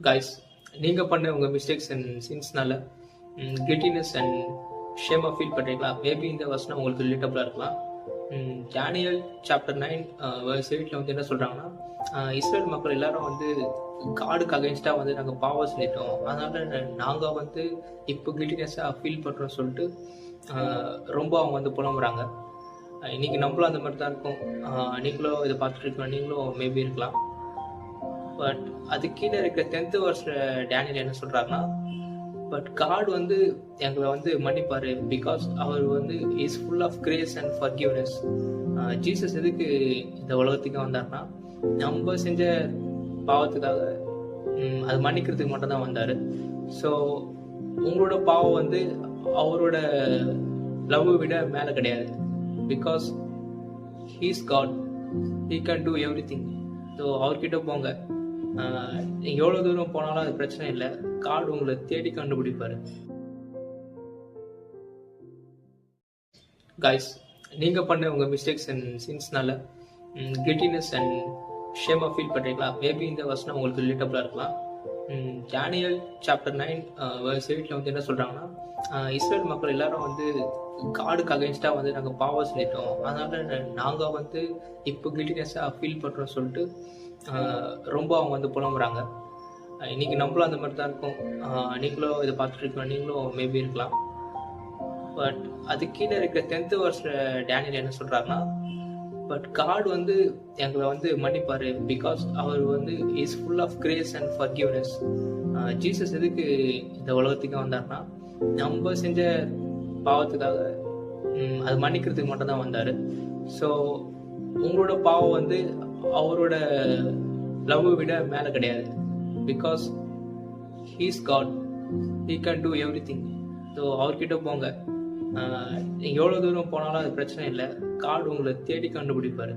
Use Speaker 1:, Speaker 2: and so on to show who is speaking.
Speaker 1: Guys நீங்கள் பண்ண உங்கள் மிஸ்டேக்ஸ் அண்ட் சின்ஸ்னால கில்ட்டினஸ் அண்ட் ஷேமாக ஃபீல் பண்ணுறீங்களா மேபி இந்த வசனம் உங்களுக்கு ரிலேட்டபுளாக இருக்கலாம். டேனியல் சாப்டர் நைன் வேர்ஸ் எயிட்டில் வந்து என்ன சொல்கிறாங்கன்னா இஸ்ரேல் மக்கள் எல்லாரும் வந்து காடுக்கு அகேன்ஸ்டாக வந்து நாங்கள் பாவம் செஞ்சிட்டோம் அதனால் நாங்கள் வந்து இப்போ கில்ட்டினஸாக ஃபீல் பண்ணுறோம்னு சொல்லிட்டு ரொம்ப அவங்க வந்து புலம்புறாங்க. இன்றைக்கி இன்னைக்கு நம்மளும் அந்த மாதிரி தான் இருக்கும் நீங்களும் இதை பார்த்துட்டு இருக்கோம் நீங்களும் மேபி இருக்கலாம். பட் அது கீழே இருக்கிற டென்த் வருஷ டேனியல் என்ன சொல்றாருன்னா பட் காட் வந்து எங்களை வந்து மன்னிப்பாரு பிகாஸ் அவர் வந்து is full of grace and forgiveness Jesus எதுக்கு இந்த உலகத்துக்கு வந்தார்னா நம்ம செஞ்ச பாவத்துக்காக அது மன்னிக்கிறதுக்கு மட்டும் தான் வந்தார். ஸோ உங்களோட பாவம் வந்து அவரோட லவ் விட மேலே கிடையாது. Because he's God he can do everything so அவர்கிட்ட போங்க. எவ்வளோ தூரம் போனாலும் அது பிரச்சனை இல்லை. கார்டு உங்களை தேடி கண்டுபிடிப்பாரு. கைஸ் நீங்கள் பண்ண உங்கள் மிஸ்டேக்ஸ் அண்ட் சின்ஸ்னால கில்ட்டினஸ் அண்ட் ஷேமாக ஃபீல் பண்ணுறீங்களா மேபி இந்த வசனம் உங்களுக்கு ரிலேட்டபுளாக இருக்கலாம். டேனியல் சாப்டர் நைன் வேர்ஸ் எயிட்டில் வந்து என்ன சொல்றாங்கன்னா இஸ்ரேல் மக்கள் எல்லாரும் வந்து காடுக்கு அகைன்ஸ்டாக வந்து நாங்கள் பாவம் சொல்லிட்டோம் அதனால நாங்கள் வந்து இப்போ கில்ட்டினஸாக ஃபீல் பண்ணுறோம்னு சொல்லிட்டு ரொம்ப அவங்க வந்து புலம்புறாங்க. இன்னைக்கு நம்மளும் அந்த மாதிரி தான் இருக்கும் நீங்களும் இதை பார்த்துட்டு இருக்கோம் நீங்களும் மேபி இருக்கலாம். பட் அது கீழே இருக்கிற டென்த் வருஷ டேனியல் என்ன சொல்றாருன்னா பட் காட் வந்து எங்களை வந்து மன்னிப்பாரு பிகாஸ் அவர் வந்து is full of grace and forgiveness Jesus எதுக்கு இந்த உலகத்துக்கு வந்தார்னா நம்ம செஞ்ச பாவத்துக்காக அது மன்னிக்கிறதுக்கு மட்டும் தான் வந்தார். ஸோ உங்களோட பாவம் வந்து அவரோட லவ் விட மேலே கிடையாது. Because he's God he can do everything so அவர்கிட்ட போங்க. ஆஹ் நீங்க எவ்வளவு தூரம் போனாலும் அது பிரச்சனை இல்லை. காட் உங்களை தேடி கண்டுபிடிப்பாரு.